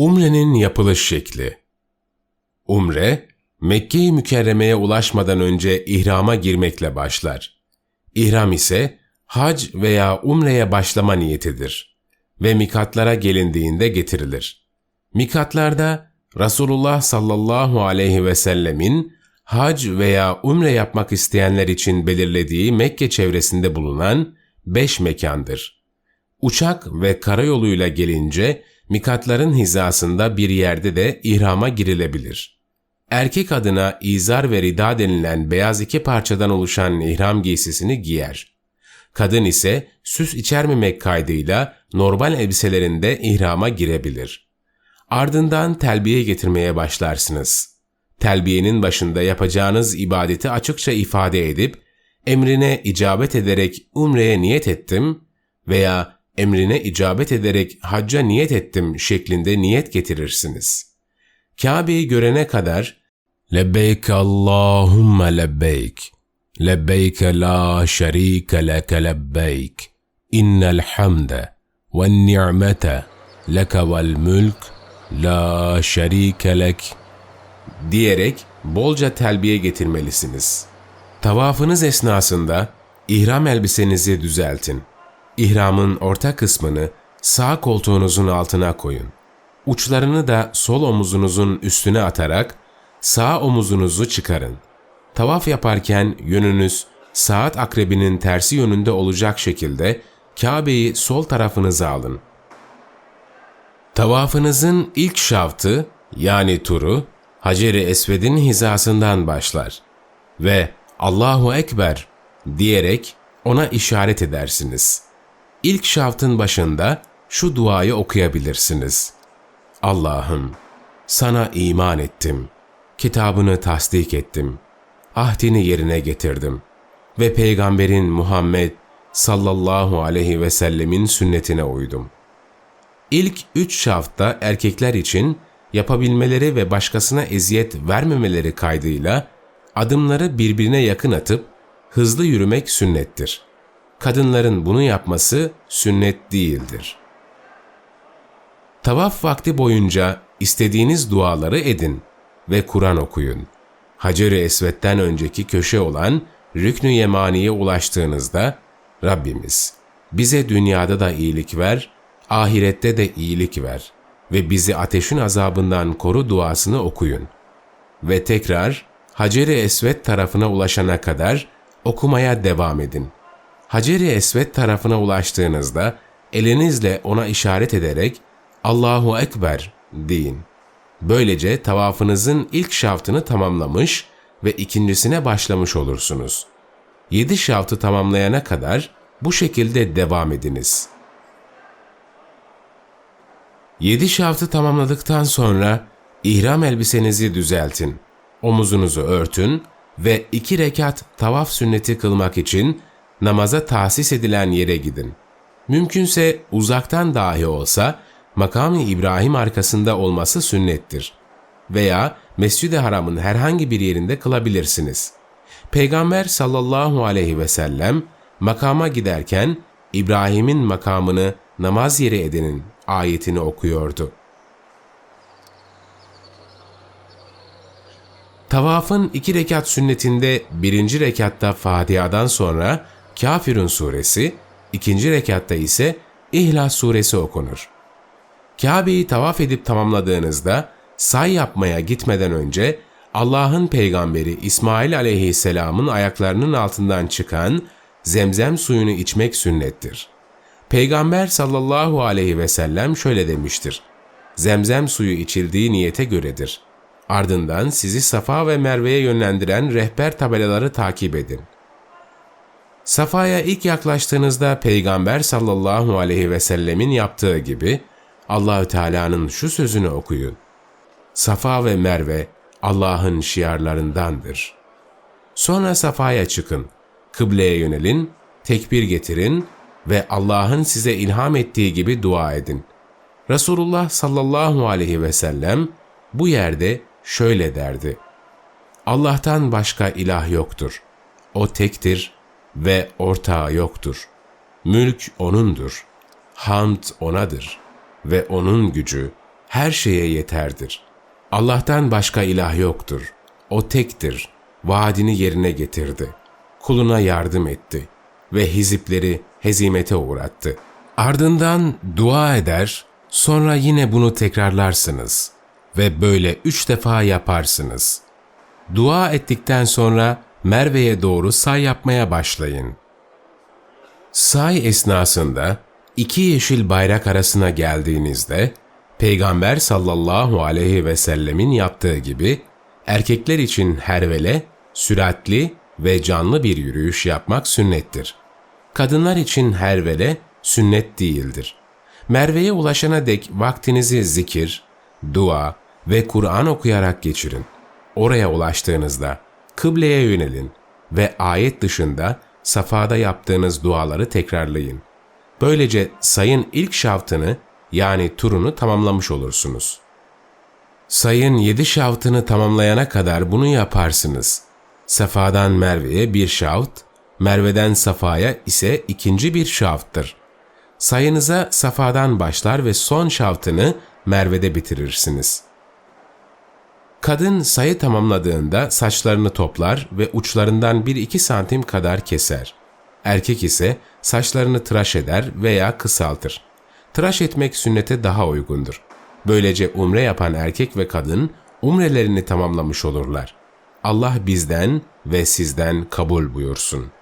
Umre'nin yapılış şekli Umre, Mekke-i Mükerreme'ye ulaşmadan önce ihrama girmekle başlar. İhram ise hac veya umreye başlama niyetidir ve mikatlara gelindiğinde getirilir. Mikatlarda Resulullah sallallahu aleyhi ve sellemin hac veya umre yapmak isteyenler için belirlediği Mekke çevresinde bulunan beş mekandır. Uçak ve karayoluyla gelince mikatların hizasında bir yerde de ihrama girilebilir. Erkek adına izar ve rida denilen beyaz iki parçadan oluşan ihram giysisini giyer. Kadın ise süs içermemek kaydıyla normal elbiselerinde ihrama girebilir. Ardından telbiye getirmeye başlarsınız. Telbiyenin başında yapacağınız ibadeti açıkça ifade edip, emrine icabet ederek umreye niyet ettim veya emrine icabet ederek hacca niyet ettim şeklinde niyet getirirsiniz. Kabe'yi görene kadar Lebbeyk Allahümme lebbeyk Lebbeyk la şerike leke lebbeyk İnnel hamde ve ni'mete leke vel mülk la şerike lek diyerek bolca telbiye getirmelisiniz. Tavafınız esnasında ihram elbisenizi düzeltin. İhramın orta kısmını sağ koltuğunuzun altına koyun. Uçlarını da sol omuzunuzun üstüne atarak sağ omuzunuzu çıkarın. Tavaf yaparken yönünüz saat akrebinin tersi yönünde olacak şekilde Kabe'yi sol tarafınıza alın. Tavafınızın ilk şaftı yani turu Hacer-i Esved'in hizasından başlar ve Allahu Ekber diyerek ona işaret edersiniz. İlk şaftın başında şu duayı okuyabilirsiniz. Allah'ım sana iman ettim, kitabını tasdik ettim, ahdini yerine getirdim ve peygamberin Muhammed sallallahu aleyhi ve sellemin sünnetine uydum. İlk üç şafta erkekler için yapabilmeleri ve başkasına eziyet vermemeleri kaydıyla adımları birbirine yakın atıp hızlı yürümek sünnettir. Kadınların bunu yapması sünnet değildir. Tavaf vakti boyunca istediğiniz duaları edin ve Kur'an okuyun. Hacer-i Esved'den önceki köşe olan Rüknü Yemani'ye ulaştığınızda Rabbimiz bize dünyada da iyilik ver, ahirette de iyilik ver ve bizi ateşin azabından koru duasını okuyun. Ve tekrar Hacer-i Esved tarafına ulaşana kadar okumaya devam edin. Hacer-i Esved tarafına ulaştığınızda elinizle ona işaret ederek Allahu Ekber deyin. Böylece tavafınızın ilk şaftını tamamlamış ve ikincisine başlamış olursunuz. Yedi şaftı tamamlayana kadar bu şekilde devam ediniz. Yedi şaftı tamamladıktan sonra ihram elbisenizi düzeltin, omuzunuzu örtün ve iki rekat tavaf sünneti kılmak için namaza tahsis edilen yere gidin. Mümkünse uzaktan dahi olsa makam İbrahim arkasında olması sünnettir. Veya Mescid-i Haram'ın herhangi bir yerinde kılabilirsiniz. Peygamber sallallahu aleyhi ve sellem makama giderken İbrahim'in makamını namaz yeri edinin ayetini okuyordu. Tavafın iki rekat sünnetinde birinci rekatta Fatiha'dan sonra Kafirun suresi, ikinci rekatta ise İhlas suresi okunur. Kabe'yi tavaf edip tamamladığınızda say yapmaya gitmeden önce Allah'ın peygamberi İsmail aleyhisselamın ayaklarının altından çıkan zemzem suyunu içmek sünnettir. Peygamber sallallahu aleyhi ve sellem şöyle demiştir. Zemzem suyu içildiği niyete göredir. Ardından sizi Safa ve Merve'ye yönlendiren rehber tabelaları takip edin. Safa'ya ilk yaklaştığınızda Peygamber sallallahu aleyhi ve sellemin yaptığı gibi Allahü Teala'nın şu sözünü okuyun. Safa ve Merve Allah'ın şiarlarındandır. Sonra Safa'ya çıkın, kıbleye yönelin, tekbir getirin ve Allah'ın size ilham ettiği gibi dua edin. Resulullah sallallahu aleyhi ve sellem bu yerde şöyle derdi. Allah'tan başka ilah yoktur. O tektir ve ortağı yoktur. Mülk O'nundur. Hamd O'nadır ve O'nun gücü her şeye yeterdir. Allah'tan başka ilah yoktur. O tektir. Vaadini yerine getirdi. Kuluna yardım etti ve hizipleri hezimete uğrattı. Ardından dua eder, sonra yine bunu tekrarlarsınız ve böyle üç defa yaparsınız. Dua ettikten sonra Merve'ye doğru say yapmaya başlayın. Say esnasında iki yeşil bayrak arasına geldiğinizde Peygamber sallallahu aleyhi ve sellemin yaptığı gibi erkekler için hervele, süratli ve canlı bir yürüyüş yapmak sünnettir. Kadınlar için hervele sünnet değildir. Merve'ye ulaşana dek vaktinizi zikir, dua ve Kur'an okuyarak geçirin. Oraya ulaştığınızda kıbleye yönelin ve ayet dışında safada yaptığınız duaları tekrarlayın. Böylece sayın ilk şaftını yani turunu tamamlamış olursunuz. Sayın yedi şaftını tamamlayana kadar bunu yaparsınız. Safadan Merve'ye bir şaft, Merve'den Safa'ya ise ikinci bir şafttır. Sayınıza Safa'dan başlar ve son şaftını Merve'de bitirirsiniz. Kadın sayı tamamladığında saçlarını toplar ve uçlarından 1-2 santim kadar keser. Erkek ise saçlarını tıraş eder veya kısaltır. Tıraş etmek sünnete daha uygundur. Böylece umre yapan erkek ve kadın umrelerini tamamlamış olurlar. Allah bizden ve sizden kabul buyursun.''